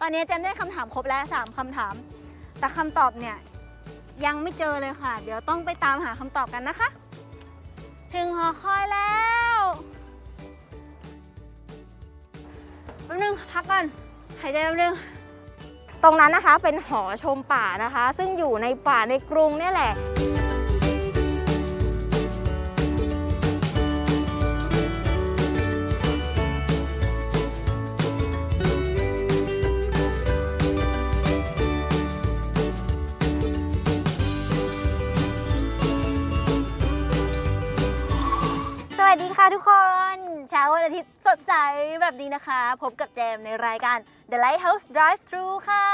ตอนนี้เจมได้คำถามครบแล้วสามคำถาม แต่คำตอบเนี่ยยังไม่เจอเลยค่ะ เดี๋ยวต้องไปตามหาคำตอบกันนะคะ ถึงหอคอยแล้วแป๊บนึงพักก่อนหายใจแป๊บนึง ตรงนั้นนะคะเป็นหอชมป่านะคะ ซึ่งอยู่ในป่าในกรุงเนี่ยแหละ ทุกคนเช้าวันอาทิตย์สดใสแบบนี้นะคะ พบกับแจมในรายการ The Lighthouse Drive Thru ค่ะ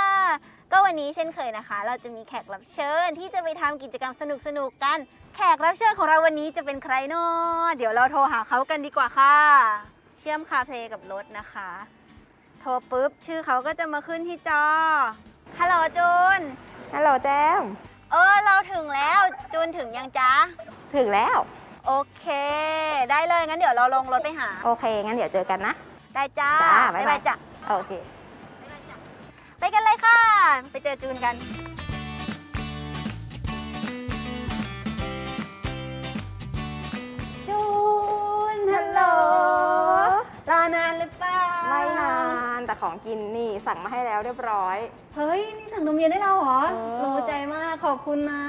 ก็วันนี้เช่นเคยนะคะ เราจะมีแขกรับเชิญที่จะไปทำกิจกรรมสนุกๆกัน แขกรับเชิญของเราวันนี้จะเป็นใครเนาะเดี๋ยวเราโทรหาเขากันดีกว่าค่ะ เชื่อมคาเพลกับรถนะคะ โทรปุ๊บ ชื่อเขาก็จะมาขึ้นที่จอฮัลโหลจูนฮัลโหลแจม เออเราถึงแล้วจูนถึงยังจ๊ะ ถึงแล้ว โอเค ได้เลยงั้นเดี๋ยวเราลงรถไปหา โอเค งั้นเดี๋ยวเจอกันนะ ได้จ้าจ้าบ๊ายบาย จ้ะโอเคไปกันเลยค่ะ ไปเจอจูนกัน จูนฮัลโหลรอนานหรือเปล่าไม่นานแต่ของกินนี่สั่งมาให้แล้วเรียบร้อย เฮ้ย นี่สั่งนมเย็นได้แล้วเหรอเออ รู้ใจมากขอบคุณนะ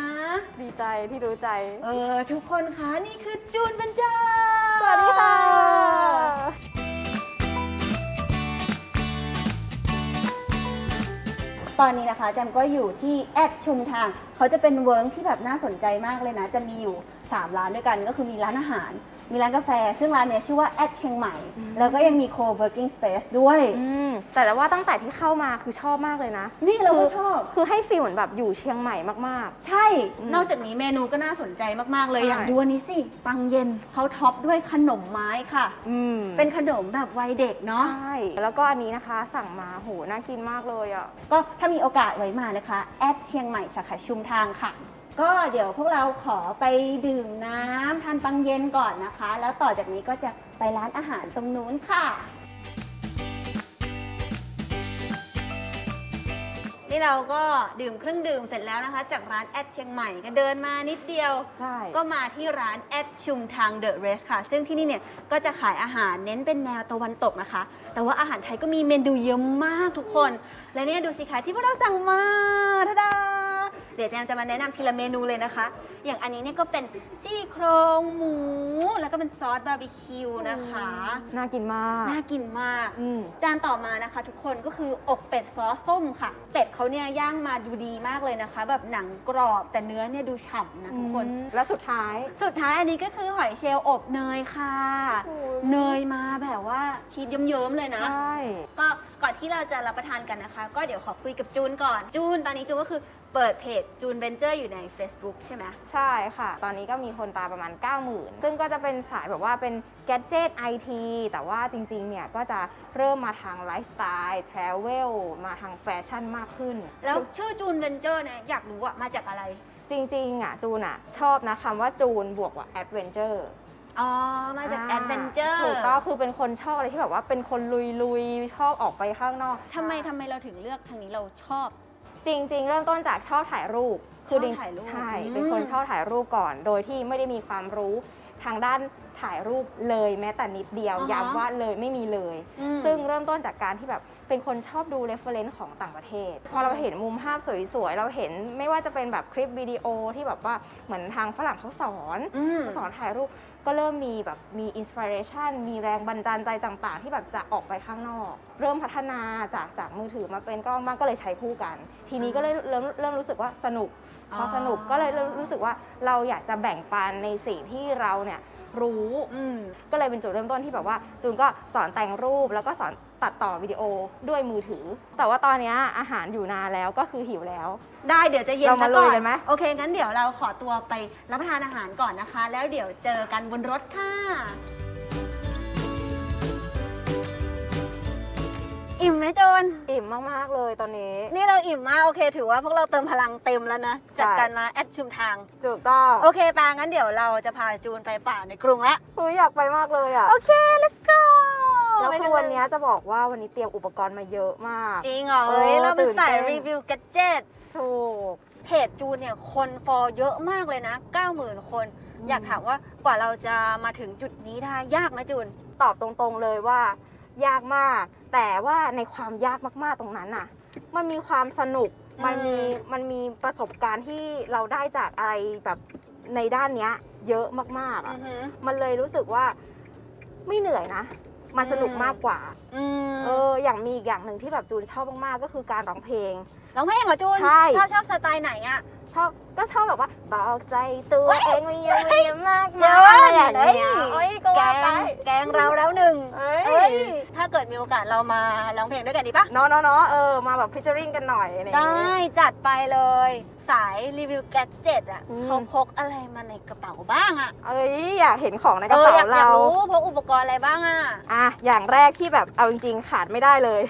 ดีใจที่รู้ใจ เออ ทุกคนคะนี่คือจูนเป็นจ้าสวัสดีค่ะ ตอนนี้นะคะแจมก็อยู่ที่แอดชุมทาง เขาจะเป็นเวิร์กที่แบบน่าสนใจมากเลยนะ จะมีอยู่ 3 ร้านด้วยกันก็คือมีร้านอาหาร มีร้านกาแฟ ซึ่งร้านเนี้ยชื่อว่าแอดเชียงใหม่ แล้วก็ยังมี co-working space ด้วย อืมแต่ว่าตั้งแต่ที่เข้ามาคือชอบมากเลยนะนี่เราก็ชอบ คือให้ฟีลเหมือนแบบอยู่เชียงใหม่มาก ใช่ อืมนอกจากนี้เมนูก็น่าสนใจมากๆเลย ใช่ อย่างดูอันนี้สิ ปังเย็นเขาท็อปด้วยขนมไม้ค่ะ ๆ อืมเป็นขนมแบบวัยเด็กเนาะ ใช่แล้วก็อันนี้นะคะสั่งมาโหน่ากินมากเลยอะ ก็ถ้ามีโอกาสไว้มานะคะ แอดเชียงใหม่สาขาชุมทางค่ะ ก็เดี๋ยวพวกเราขอไปดื่มน้ำทานปังเย็นก่อนนะคะ แล้วต่อจากนี้ก็จะไปร้านอาหารตรงนู้นค่ะ นี่เราก็ดื่มเครื่องดื่มเสร็จแล้วนะคะ จากร้านแอดเชียงใหม่ก็เดินมานิดเดียว ใช่ ก็มาที่ร้านแอดชุมทางเดอะเรสค่ะ ซึ่งที่นี่เนี่ยก็จะขายอาหารเน้นเป็นแนวตะวันตกนะคะ แต่ว่าอาหารไทยก็มีเมนูเยอะมากทุกคน และเนี่ยดูสิคะที่พวกเราสั่งมาทาดา เดี๋ยวแจมจะมาแนะนำทีละเมนูเลยนะคะ อย่างอันนี้เนี่ยก็เป็นซี่โครงหมู แล้วก็เป็นซอสบาร์บีคิวนะคะ น่ากินมาก น่ากินมาก อืม จานต่อมานะคะ ทุกคนก็คืออกเป็ดซอสส้มค่ะ เป็ดเขาเนี่ยย่างมาดูดีมากเลยนะคะ แบบหนังกรอบแต่เนื้อเนี่ยดูฉ่ำนะทุกคน แล้วสุดท้าย สุดท้ายอันนี้ก็คือหอยเชลล์อบเนยค่ะ โอ้ย เนยมาแบบว่าชีสเยิ้มๆเลยนะ ใช่ ก็ก่อนที่เราจะรับประทานกันนะคะ ก็เดี๋ยวขอคุยกับจูนก่อน จูน ตอนนี้จูนก็คือเปิดเพจจูนเบนเจอร์อยู่ใน Facebook ใช่ไหม ใช่ค่ะ ตอนนี้ก็มีคนตามประมาณ 90,000 ซึ่งก็จะเป็นสายแบบว่าเป็นแกจ g ตไอทีแต่ว่าจริงๆ เนี่ยก็จะเริ่มมาทางไลฟ์สไตล์ทราเวลมาทางแฟชั่นมากขึ้น แล้วชื่อจูนเบนเจอร์เนี่ยอยากรู้อะมาจากอะไร จริงๆอะจูนอะชอบนะคำว่าจูนบวกว่าแอดเวนเจอร์ อ๋อ มาจากแอดเวนเจอร์ถูกต้องคือเป็นคนชอบอะไรที่แบบว่าเป็นคนลุยๆ ชอบออกไปข้างนอก ทำไมทำไมเราถึงเลือกทางนี้เราชอบ จริง ๆ เริ่มต้นจากชอบถ่ายรูปชอบถ่ายรูปใช่อืมเป็นคนชอบถ่ายรูปก่อน โดยที่ไม่ได้มีความรู้ทางด้าน ถ่ายรูปเลยแม้แต่นิดเดียวอ่าฮะย้ำว่าเลยไม่มีเลย อืมซึ่งเริ่มต้นจากการที่แบบเป็นคนชอบดู reference ของต่างประเทศ พอเราเห็นมุมภาพสวยๆ เราเห็นไม่ว่าจะเป็นแบบคลิปวิดีโอที่แบบว่าเหมือนทางฝรั่งเขาสอนอืมสอนถ่ายรูปก็เริ่มมีแบบมีอินสปิเรชันมีแรงบันดาลใจต่างๆ ที่แบบจะออกไปข้างนอก เริ่มพัฒนาจากจากมือถือมาเป็นกล้องบ้างก็เลยใช้คู่กัน ทีนี้ก็เลยเริ่มเริ่มรู้สึกว่าสนุก พอสนุกก็เลยเริ่มรู้สึกว่าเราอยากจะแบ่งปันในสิ่งที่เราเนี่ย รู้อืมก็เลยเป็นจุดเริ่มต้นที่แบบว่าจูนก็สอนแต่งรูปแล้วก็สอนตัดต่อวิดีโอด้วยมือถือ แต่ว่าตอนเนี้ยอาหารอยู่นานแล้วก็คือหิวแล้ว ได้เดี๋ยวจะเย็นเรามาซะก่อลุยกันไหมโอเค งั้นเดี๋ยวเราขอตัวไปรับประทานอาหารก่อนนะคะ แล้วเดี๋ยวเจอกันบนรถค่ะ อิ่มไหมโจน อิ่มมาก ๆ เลยตอนนี้ นี่เราอิ่มมาก โอเค ถือว่าพวกเราเติมพลังเต็มแล้วนะจากใช่การมาแอดชุมทาง ถูกต้องโอเคปางั้นเดี๋ยวเราจะพาจูนไปป่าในกรุงละคืออยากไปมากเลยอะ โอเค let's go แล้วไปคืกัอนวันเลยเนี้ยจะบอกว่าวันนี้เตรียมอุปกรณ์มาเยอะมาก จริงเหรอเอเฮ้ยอเราเป็นสายตื่นเต้น รีวิวแกดเจิตถูก เพจจูนเนี่ยคนฟอลเยอะมากเลยนะ 90,000 คน อืม อยากถามว่ากว่าเราจะมาถึงจุดนี้ได้ยากไหมจูน ตอบตรงๆเลยว่า ยากมาก แต่ว่าในความยากมากๆตรงนั้นน่ะ มันมีความสนุกอืมมันมีมันมีประสบการณ์ที่เราได้จากอะไรแบบในด้านเนี้ย เยอะมากๆอือะอหือมันเลยรู้สึกว่าไม่เหนื่อยนะ มันสนุกอืมมากกว่าอืมเอออย่างมีอีกอย่างหนึ่งที่แบบจูนชอบมากๆก็คือการร้องเพลงร้องเพลงเหรอจูนใช่ชอบชอบสไตล์ไหนอะช อบก็ชอบแบบว่าบอกใจตัวเองไม่ยังไม่ยังมากเจ้ามายอะไรอย่างเงี้ยเอ้ยก็แกว่าไป งแกงเราแล้วหนึ่งเอ้เอ้ยยถ้าเกิดมีโอกาสเรามาร้องเพลงด้วยกันดีปะเนาะเนาะเนาะเออมาแบบฟิชเจอริงกันหน่อยอะไรอย่างได้เงี้ย จัดไปเลย สายรีวิวแกดเจิตอะอืม เขาพกอะไรมาในกระเป๋าบ้างอะเอ้ยอยากเห็นของในกเอระอเป๋าอยากอยาเรา กรู้พกอุปกรณ์อะไรบ้างอะอะอย่างแรกที่แบบเอาจริงๆขาดไม่ได้เลย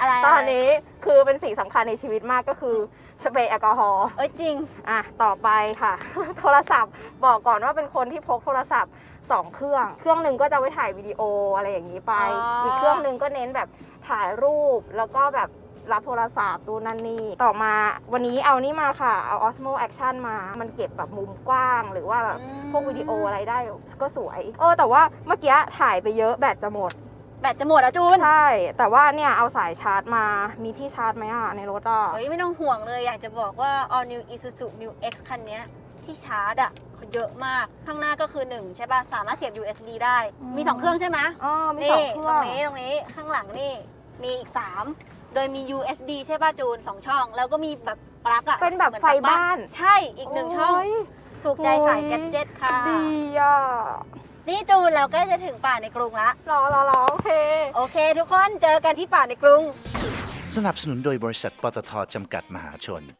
อะไรตอนนี้คือเป็นสิ่งสำคัญในชีวิตมากก็คือ สเปรย์แอลกอฮอล์เอ้ยจริง อะต่อไปค่ะ โทรศัพท์บอกก่อนว่าเป็นคนที่พกโทรศัพท์สองเครื่อง เครื่องหนึ่งก็จะไว้ถ่ายวิดีโออะไรอย่างนี้ไป อ๋ออี อีกเครื่องหนึ่งก็เน้นแบบถ่ายรูปแล้วก็แบบรับโทรศัพท์ดูนั่นนี่ ต่อมาวันนี้เอานี่มาค่ะ เอา Osmo Action มา มันเก็บแบบมุมกว้างหรือว่าแบบ พวกวิดีโออะไรได้ก็สวย เออแต่ว่าเมื่อกี้ถ่ายไปเยอะแบตจะหมด แบตจะหมดแล้วจูน ใช่ แต่ว่าเนี่ยเอาสายชาร์จมา มีที่ชาร์จไหมอะในรถอะ เฮ้ยไม่ต้องห่วงเลยอยากจะบอกว่า all new isuzu new x คันเนี้ยที่ชาร์จอะเยอะมาก ข้างหน้าก็คือ 1 ใช่ป่ะ สามารถเสียบ USB ได้ อืม มี 2 เครื่องใช่ไหมอ๋อมีสองนี่เคตรื่รองงนี้ตรงนี้ข้างหลังนี่ มีอีก 3 โดยมี USB ใช่ป่ะจูน 2 ช่อง แล้วก็มีแบบปลั๊กอะเป็นแบบหมือไฟปลั๊กบ้านใช่อีกหนึ่งช่อง โยถูกใจสายโอ้ยแกดเจ็ตค่ะ ดีอะ นี่จูนเราก็จะถึงป่าในกรุงละ รอรอรอโอเค โอเค ทุกคนเจอกันที่ป่าในกรุง สนับสนุนโดยบริษัทปตทจำกัดมหาชนนี่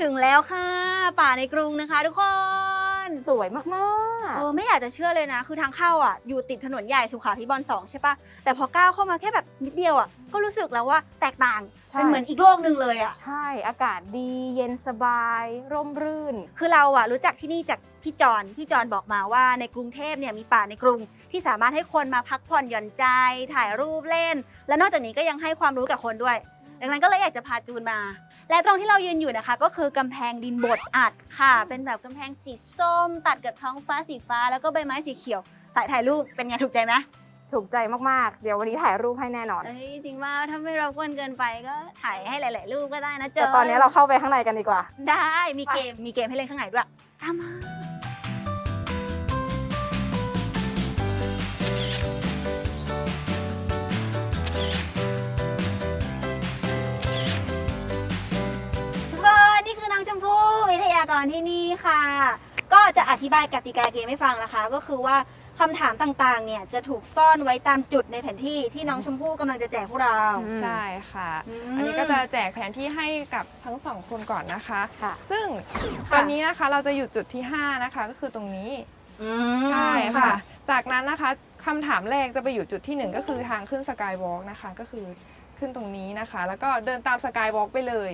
ถึงแล้วค่ะ ป่าในกรุงนะคะทุกคน สวยมากเออไม่อยากจะเชื่อเลยนะ คือทางเข้าอะอยู่ติดถนนใหญ่สุขาพิบาลสองใช่ปะแต่พอก้าวเข้ามาแค่แบบนิดเดียวอะก็รู้สึกแล้วว่าแตกต่างใช่ เป็นเหมือนอีกโลกหนึ่งเลยอะๆใช่ อากาศดี เย็นสบาย ร่มรื่น คือเราอะรู้จักที่นี่จากพี่จอนพี่จอนบอกมาว่าในกรุงเทพเนี่ยมีป่าในกรุง ที่สามารถให้คนมาพักผ่อนหย่อนใจ ถ่ายรูปเล่น และนอกจากนี้ก็ยังให้ความรู้กับคนด้วย ดังนั้นก็เลยอยากจะพาจูนมา และตรงที่เรายืนอยู่นะคะ ก็คือกำแพงดินบดอัดค่ะ เป็นแบบกำแพงสีส้ม ตัดกับท้องฟ้าสีฟ้า แล้วก็ใบไม้สีเขียว สายถ่ายรูปเป็นไงถูกใจไหมถูกใจมากๆ เดี๋ยววันนี้ถ่ายรูปให้แน่นอน เอ้ยจริงว่าถ้าไม่เรากวนเกินไปก็ถ่ายให้หลาย ๆ รูปก็ได้นะเจแต่ตอนนี้เราเข้าไปข้างในกันดีกว่า ได้มีเกมมีเกมให้เล่นข้างในด้วยตามมาากรที่นี่ค่ะ ก็จะอธิบายกติกาเกมให้ฟังนะคะ ก็คือว่าคำถามต่างๆ เนี่ยจะถูกซ่อนไว้ตามจุดในแผนที่ที่น้องชมพู่กำลังจะแจกพวกเราอืมใช่ค่ะ อืมอันนี้ก็จะแจกแผนที่ให้กับทั้งสองคนก่อนนะคะ ค่ะ ซึ่งค่ะตอนนี้นะคะเราจะอยู่จุดที่ 5 นะคะ ก็คือตรงนี้ อืมใช่ค่ะ จากนั้นนะคะคำถามแรกจะไปอยู่จุดที่ 1 ก็คือทางขึ้นสกายวอล์กนะคะ ก็คือขึ้นตรงนี้นะคะ แล้วก็เดินตามสกายวอล์กไปเลย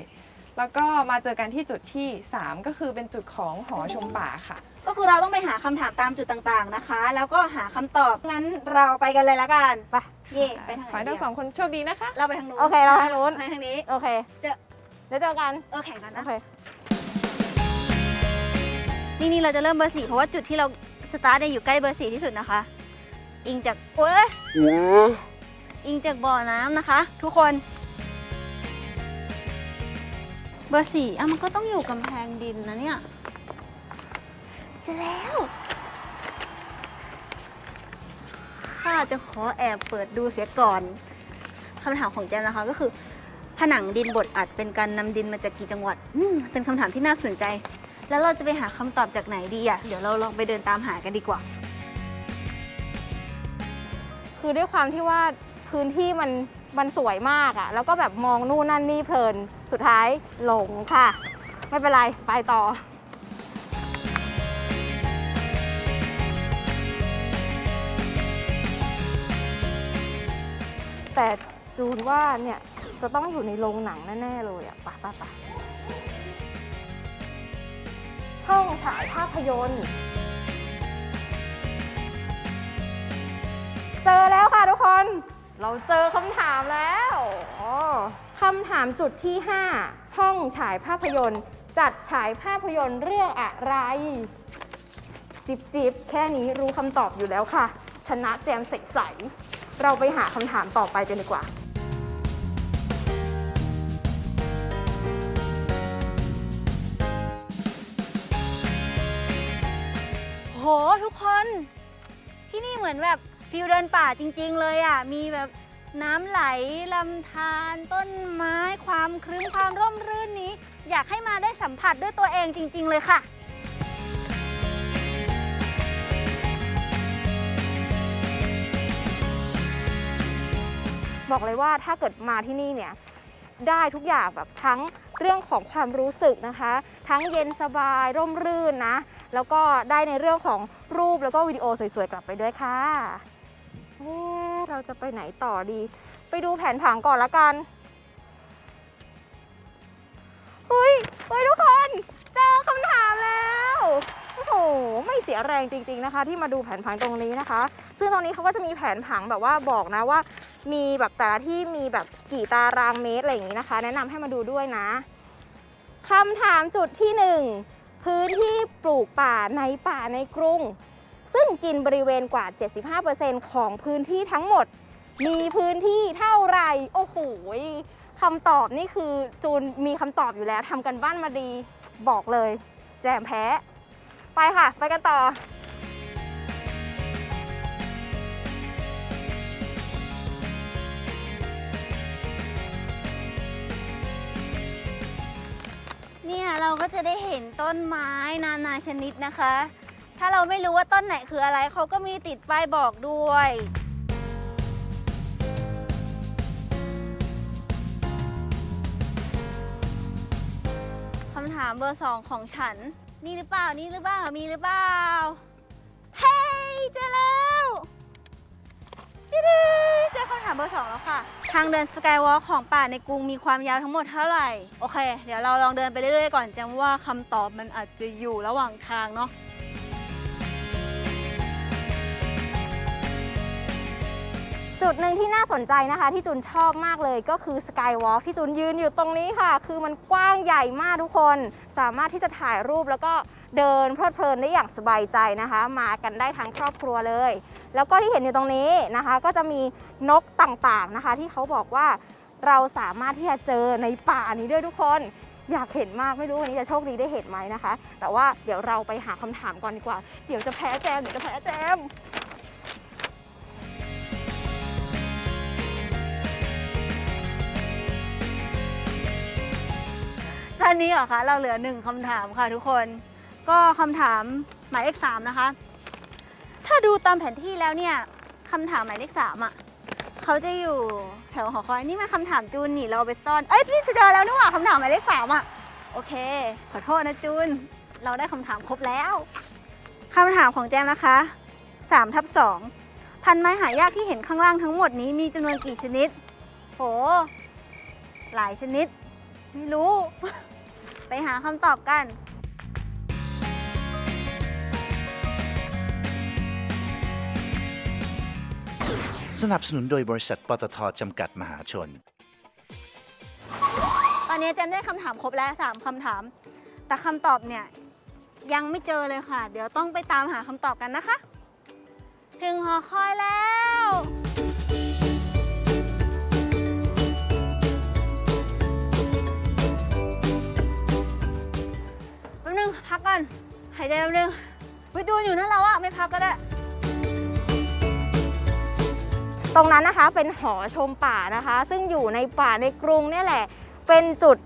แล้วก็มาเจอกันที่จุดที่ 3 ก็คือเป็นจุดของหอชมป่าค่ะ ก็คือเราต้องไปหาคำถามตามจุดต่างๆนะคะ แล้วก็หาคำตอบงั้นเราไปกันเลยละกันไปเย่ไปทางไหขอให้นทั้ดีงสองคนโชคดีนะคะ เราไปทางนู้นโอเคเราทางนู้น ไปทางนี้ โอเคเจอ เดี๋ยวเจอกันเออแข่งกันโอนะ เคนี่นี่เราจะเริ่มเบอร์สี่เพราะว่าจุดที่เราสตาร์ทเนี่ยอยู่ใกล้เบอร์สี่ที่สุดนะคะ อิงจากโอ้ยอิงจากบ่อน้ำนะคะ ทุกคน เบอร์สี่อะมันก็ต้องอยู่กำแพงดินนะเนี่ยเจอแล้ว ข้าจะขอแอบเปิดดูเสียก่อนคำถามของแจมนะคะก็คือ ผนังดินบดอัดเป็นการนำดินมาจากกี่จังหวัดอืมเป็นคำถามที่น่าสนใจ แล้วเราจะไปหาคำตอบจากไหนดีอะเดี๋ยวเราลองไปเดินตามหากันดีกว่า คือด้วยความที่ว่าพื้นที่มัน มันสวยมากอะ่ะ แล้วก็แบบมองนู่นนั่นนี่เพลิน สุดท้ายหลงค่ะ ไม่เป็นไร ไปต่อ แต่จูนว่าเนี่ย จะต้องอยู่ในโรงหนังแน่ ๆ เลยอะ่ะปะปะปะห้องฉายภาพยนตร์เจอแล้วค่ะทุกคน เราเจอคำถามแล้วอ๋อคำถามจุดที่ 5 ห้องฉายภาพยนตร์ จัดฉายภาพยนตร์เรื่องอะไร จิบจิบแค่นี้รู้คำตอบอยู่แล้วค่ะ ชนะแจมใสๆเราไปหาคำถามต่อไปกันดีกว่าโหทุกคน ที่นี่เหมือนแบบ ฟิลเดินป่าจริง ๆ เลยอะ มีแบบน้ำไหลลำธารต้นไม้ความครึ้มความร่มรื่นนี้ อยากให้มาได้สัมผัสด้วยตัวเองจริง ๆ เลยค่ะ บอกเลยว่าถ้าเกิดมาที่นี่เนี่ยได้ทุกอย่างแบบทั้งเรื่องของความรู้สึกนะคะ ทั้งเย็นสบายร่มรื่นนะ แล้วก็ได้ในเรื่องของรูปแล้วก็วิดีโอสวยๆกลับไปด้วยค่ะ เอ๊เราจะไปไหนต่อดี ไปดูแผนผังก่อนละกันเฮ้ยเฮ้ยทุกคน เจอคำถามแล้วโอ้โหไม่เสียแรงจริง ๆนะคะ ที่มาดูแผนผังตรงนี้นะคะ ซึ่งตรงนี้เขาก็จะมีแผนผังแบบว่าบอกนะว่า มีแบบแต่ละที่มีแบบกี่ตารางเมตรอะไรอย่างนี้นะคะ แนะนำให้มาดูด้วยนะคำถามจุดที่หนึ่งพื้นที่ปลูกป่าในป่าในกรุง ซึ่งกินบริเวณกว่า 75%ของพื้นที่ทั้งหมด มีพื้นที่เท่าไหร่ โอ้โหคำตอบนี่คือจูนมีคำตอบอยู่แล้วทำกันบ้านมาดีบอกเลย แจมแพ้ ไปค่ะ ไปกันต่อเนี่ยเราก็จะได้เห็นต้นไม้นานาชนิดนะคะ ถ้าเราไม่รู้ว่าต้นไหนคืออะไรเขาก็มีติดป้ายบอกด้วย คำถามเบอร์สองของฉัน นี่หรือเปล่า นี่หรือเปล่า มีหรือเปล่า เฮ้ยเจอแล้วจิ๊ดดเจอคำถามเบอร์สองแล้วค่ะ ทางเดินสกายวอล์กของป่าในกรุงมีความยาวทั้งหมดเท่าไหร่ โอเค เดี๋ยวเราลองเดินไปเรื่อยๆก่อนจำว่าคำตอบมันอาจจะอยู่ระหว่างทางเนาะ จุดหนึ่งที่น่าสนใจนะคะ ที่จูนชอบมากเลยก็คือสกายวอล์กที่จูนยืนอยู่ตรงนี้ค่ะ คือมันกว้างใหญ่มากทุกคน สามารถที่จะถ่ายรูปแล้วก็เดินเพลิดเพลินได้อย่างสบายใจนะคะ มากันได้ทั้งครอบครัวเลย แล้วก็ที่เห็นอยู่ตรงนี้นะคะ ก็จะมีนกต่างๆนะคะ ที่เขาบอกว่าเราสามารถที่จะเจอในป่านี้ด้วยทุกคน อยากเห็นมากไม่รู้วันนี้จะโชคดีได้เห็นไหมนะคะ แต่ว่าเดี๋ยวเราไปหาคำถามก่อนดีกว่า เดี๋ยวจะแพ้แจมเดี๋ยวจะแพ้แจม นนี้เหรอคะ เราเหลือหนึ่งคำถามค่ะทุกคน ก็คำถามหมายเลขสามนะคะ ถ้าดูตามแผนที่แล้วเนี่ยคำถามหมายเลขสามอะเขาจะอยู่แถวหอคอยนี่มันคำถามจูนนี่เราไปซ่อน เอ้ยนี่จะเจอแล้วนี่หว่าคำถามหมายเลขสามอะ โอเค ขอโทษนะจูน เราได้คำถามครบแล้วคำถามของแจมนะคะ3ทับ2พันไม้หายากที่เห็นข้างล่างทั้งหมดนี้มีจำนวนกี่ชนิด โห หลายชนิด ไม่รู้าคำตอบกันสนับสนุนโดยบริษัทปตทจำกัดมหาชน ตอนนี้เจนได้คำถามครบแล้ว 3คำถาม แต่คำตอบเนี่ยยังไม่เจอเลยค่ะ เดี๋ยวต้องไปตามหาคำตอบกันนะคะ ถึงหอคอยแล้ว นึง พักก่อน หายใจแป๊บนึงไปดูอยู่นั่นแล้วอะไม่พักก็ได้ ตรงนั้นนะคะเป็นหอชมป่านะคะ ซึ่งอยู่ในป่าในกรุงเนี่ยแหละ เป็นจุด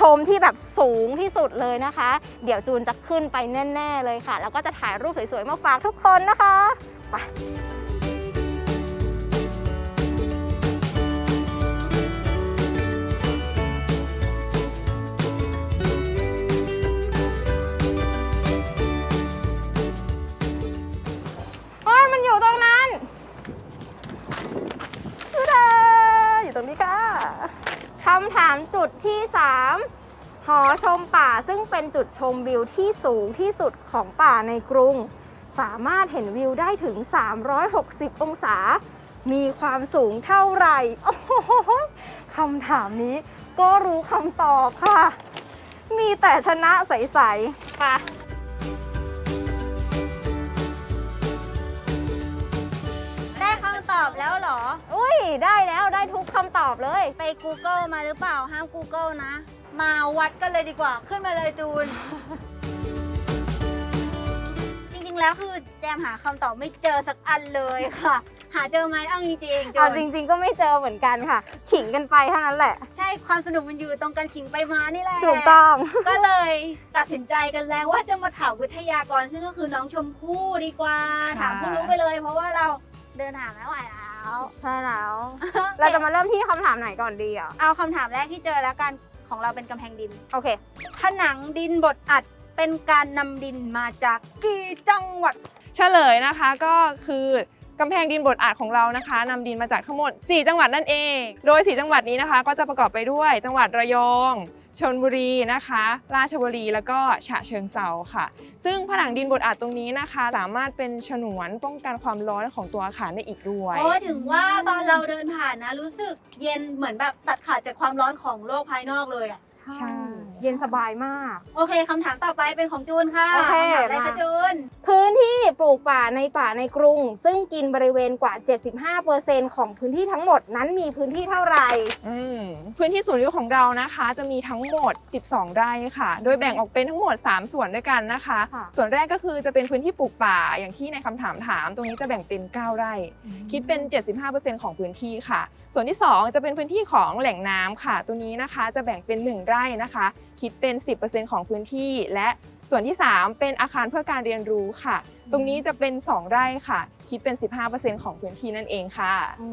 ชมที่แบบสูงที่สุดเลยนะคะ เดี๋ยวจูนจะขึ้นไปแน่ ๆ เลยค่ะ แล้วก็จะถ่ายรูปสวย ๆ มาฝากทุกคนนะคะ ไป ตรงนั้นดูเถอะำถามจุดที่ 3 หอชมป่าซึ่งเป็นจุดชมวิวที่สูงที่สุดของป่าในกรุง สามารถเห็นวิวได้ถึง 360 องศา มีความสูงเท่าไหร่โอ้โหคำถามนี้ก็รู้คำตอบค่ะ มีแต่ชนะใสๆค่ะได้คำตอบแล้วเหรอ ได้แล้วได้ทุกคำตอบเลย ไป Google มาหรือเปล่าห้าม Google นะ มาวัดกันเลยดีกว่าขึ้นมาเลยจูน จริงๆแล้วคือแจมหาคำตอบไม่เจอสักอันเลยค่ะ หาเจอไหมเอาจริงๆจูเอานจริง ๆ ก็ไม่เจอเหมือนกันค่ะ ขิงกันไปเท่านั้นแหละ ใช่ความสนุกมันอยู่ตรงการขิงไปมานี่แหละ ถูกต้อง ก็เลยตัดสินใจกันแล้วว่าจะมาถามวิทยากรซึ่งก็คือน้องชมพู่ดีกว่า ค่ะ ถามผู้รู้ไปเลย เพราะว่าเราเดินทางไม่ไหวแล้ว ใช่แล้ว เราจะมาเริ่มที่คำถามไหนก่อนดีอะ เอาคำถามแรกที่เจอแล้วกันของเราเป็นกำแพงดิน โอเค ผนังดินบดอัดเป็นการนำดินมาจากกี่จังหวัด เฉลยนะคะก็คือกำแพงดินบดอาดของเรานะคะนำดินมาจากทั้งหมด 4 จังหวัดนั่นเอง โดย 4 จังหวัดนี้นะคะ ก็จะประกอบไปด้วยจังหวัดระยอง ชนบุรีนะคะ ราชบุรีแล้วก็ฉะเชิงเซาค่ะ ซึ่งผนังดินบดอัดตรงนี้นะคะ สามารถเป็นฉนวนป้องกันความร้อนของตัวอาคารได้อีกด้วยโอ้ถึงว่าตอนเราเดินผ่านนะ รู้สึกเย็นเหมือนแบบตัดขาดจากความร้อนของโลกภายนอกเลยอะใช่เย็นสบายมาก โอเคคำถามต่อไปเป็นของจูนค่ะโอเคคำถามอะไรมา คะจูน พื้นที่ปลูกป่าในป่าในกรุง ซึ่งกินบริเวณกว่า 75%ของพื้นที่ทั้งหมดนั้นมีพื้นที่เท่าไหร่ อืมพื้นที่ศูนย์วิวของเรานะคะ จะมีทั้งหมด 12 ไร่ค่ะ โดยแบ่งออกเป็นทั้งหมด 3 ส่วนด้วยกันนะคะ ค่ะ ส่วนแรกก็คือจะเป็นพื้นที่ปลูกป่าอย่างที่ในคำถามถาม ตรงนี้จะแบ่งเป็น 9 ไร่ คิดเป็น 75%ของพื้นที่ค่ะ ส่วนที่ 2 จะเป็นพื้นที่ของแหล่งน้ำค่ะ ตัวนี้นะคะจะแบ่งเป็น 1 ไร่นะคะ คิดเป็น 10%ของพื้นที่ และส่วนที่ 3 เป็นอาคารเพื่อการเรียนรู้ค่ะ ตรงนี้จะเป็น 2 ไร่ค่ะ คิดเป็น 15%ของพื้นที่นั่นเองค่ะอื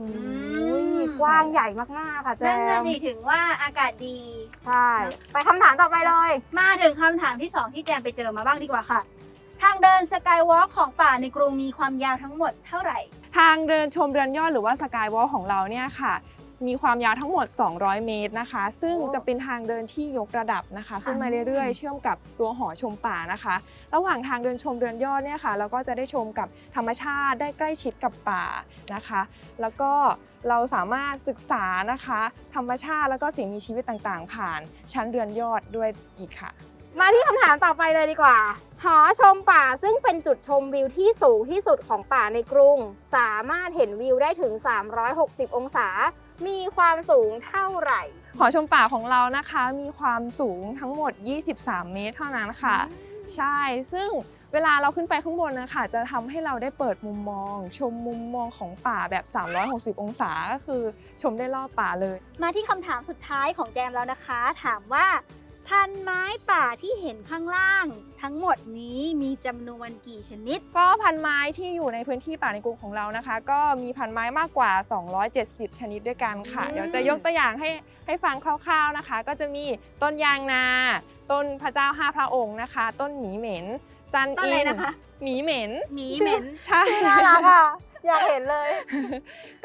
มกว้างใหญ่มากๆค่ะแจนั่นน่ะมสิถึงว่าอากาศดี ใช่ไปคำถามต่อไปเลย มาถึงคำถามที่ 2 ที่แจมไปเจอมาบ้างดีกว่าค่ะ ทางเดินสกายวอล์กของป่าในกรุงมีความยาวทั้งหมดเท่าไหร่ ทางเดินชมเรือนยอดหรือว่าสกายวอล์ของเราเนี่ยค่ะ มีความยาวทั้งหมด 200 เมตรนะคะ ซึ่งโอ้จะเป็นทางเดินที่ยกระดับนะคะ ขึ้นมาเรื่อยๆ เชื่อมกับตัวหอชมป่านะคะ ระหว่างทางเดินชมเรือนยอดเนี่ยค่ะ เราก็จะได้ชมกับธรรมชาติได้ใกล้ชิดกับป่านะคะ แล้วก็เราสามารถศึกษานะคะ ธรรมชาติแล้วก็สิ่งมีชีวิตต่างๆ ผ่านชั้นเรือนยอดด้วยอีกค่ะ มาที่คำถามต่อไปเลยดีกว่า หอชมป่าซึ่งเป็นจุดชมวิวที่สูงที่สุดของป่าในกรุง สามารถเห็นวิวได้ถึง 360 องศา มีความสูงเท่าไหร่ หอชมป่าของเรานะคะ มีความสูงทั้งหมด 23 เมตรเท่านั้นค่ะ ใช่ ซึ่งเวลาเราขึ้นไปข้างบนนะคะ จะทำให้เราได้เปิดมุมมอง ชมมุมมองของป่าแบบ 360 องศาก็คือชมได้รอบป่าเลย มาที่คำถามสุดท้ายของแจมแล้วนะคะ ถามว่า พันไม้ป่าที่เห็นข้างล่าง ทั้งหมดนี้มีจำนวนกี่ชนิด ก็พันไม้ที่อยู่ในพื้นที่ป่าในกรุงของเรานะคะ ก็มีพันไม้มากกว่า 270 ชนิดด้วยกันค่ะอืมเดี๋ยวจะยกตัวอย่างให้ให้ฟังคร่าวๆนะคะ ก็จะมีต้นยางนา ต้นพระเจ้าห้าพระองค์นะคะ ต้นหมีเหม็น จันต้นอิอะไรนนะคะหมีเหม็นหมีเหม็นใช่น่ารักอะ อยากเห็นเลย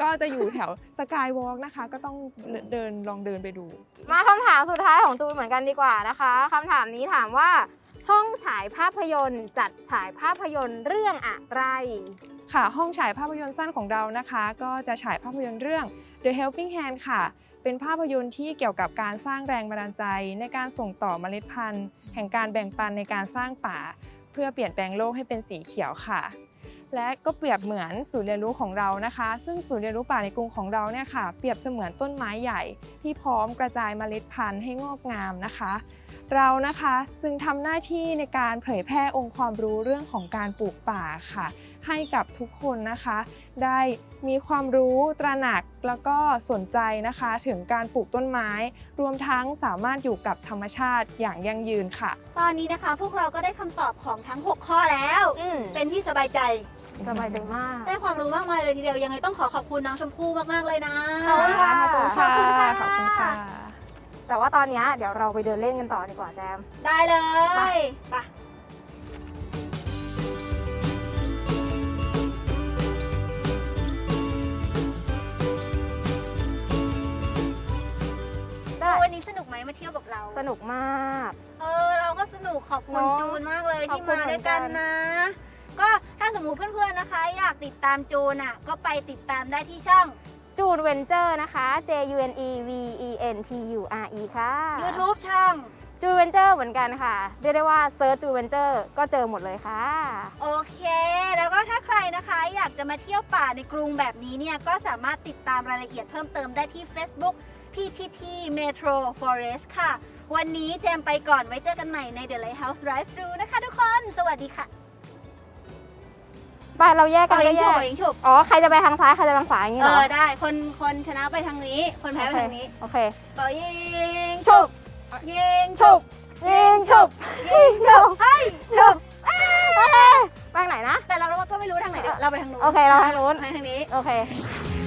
ก็จะอยู่แถวสกายวอล์กนะคะ ก็ต้องเดินลองเดินไปดู มาคำถามสุดท้ายของจูนเหมือนกันดีกว่านะคะคำถามนี้ถามว่าห้องฉายภาพยนตร์จัดฉายภาพยนตร์เรื่องอะไร ค่ะห้องฉายภาพยนตร์สั้นของเรานะคะ ก็จะฉายภาพยนตร์เรื่อง The Helping Hand ค่ะ เป็นภาพยนตร์ที่เกี่ยวกับการสร้างแรงบันดาลใจ ในการส่งต่อเมล็ดพันธุ์ แห่งการแบ่งปันในการสร้างป่า เพื่อเปลี่ยนแปลงโลกให้เป็นสีเขียวค่ะ และก็เปรียบเหมือนศูนย์เรียนรู้ของเรานะคะ ซึ่งศูนย์เรียนรู้ป่าในกรุงของเราเนี่ยค่ะ เปรียบเสมือนต้นไม้ใหญ่ ที่พร้อมกระจายเมล็ดพันธุ์ให้งอกงามนะคะ เรานะคะจึงทำหน้าที่ในการเผยแพร่องค์ความรู้เรื่องของการปลูกป่าค่ะ ให้กับทุกคนนะคะ ได้มีความรู้ตระหนักแล้วก็สนใจนะคะ ถึงการปลูกต้นไม้ รวมทั้งสามารถอยู่กับธรรมชาติอย่างยั่งยืนค่ะ ตอนนี้นะคะ พวกเราก็ได้คำตอบของทั้ง 6 ข้อแล้วอืมเป็นที่สบายใจ สบายใจมาก ได้ความรู้มากมายเลยทีเดียวยังไงต้องขอขอบคุณน้องชมพู่มากๆเลยนะขอบคุณค่ะ ขอบคุณค่ะขขออบบคุคุณณค่ะค่ะ แต่ว่าตอนเนี้ยเดี๋ยวเราไปเดินเล่นกันต่อดีกว่าแจม ได้เลยไปไปจูนมาเที่ยวกับเรา สนุกมาก เออ เราก็สนุกขอบคุณเนอะจูนมากเลยขอบที่คุณมาเหมืด้อวนยกันกันนะ ก็ถ้าสมมุติเพื่อนๆนะคะ อยากติดตามจูนอะก็ไปติดตามได้ที่ช่อง จูนเวนเจอร์นะคะ J U N E V E N T U R E ค่ะ YouTube ช่อง จูนเวนเจอร์เหมือนกันค่ะ เรียกได้ว่าเซิร์ชจูนเวนเจอร์ก็เจอหมดเลยค่ะ โอเค แล้วก็ถ้าใครนะคะอยากจะมาเที่ยวป่าในกรุงแบบนี้เนี่ย ก็สามารถติดตามรายละเอียดเพิ่มเติมได้ที่ Facebook PTT Metro Forest ค่ะ วันนี้แจมไปก่อนไว้เจอกันใหม่ใน The Lighthouse Drive Thru นะคะทุกคน สวัสดีค่ะ ไปเราแยกกันเอาก็ยิงแยฉุบกเอายิงฉุบอ๋อใครจะไปทางซ้ายใครจะไปทางขวาอย่างนี้เอเหรออได้คนคนชนะไปทางนี้ คนแพ้ไปทางนี้โอเคเป่ายิงฉุบยิงฉุบยิงฉุบยิงฉุบเฮ้ยฉุบโอเคไปทางไหนนะ แต่เราก็ไม่รู้ทางไหนเดี๋ยวเราไปทางนู้นโอเคเราทางนู้น ไปทางนี้ โอเคเ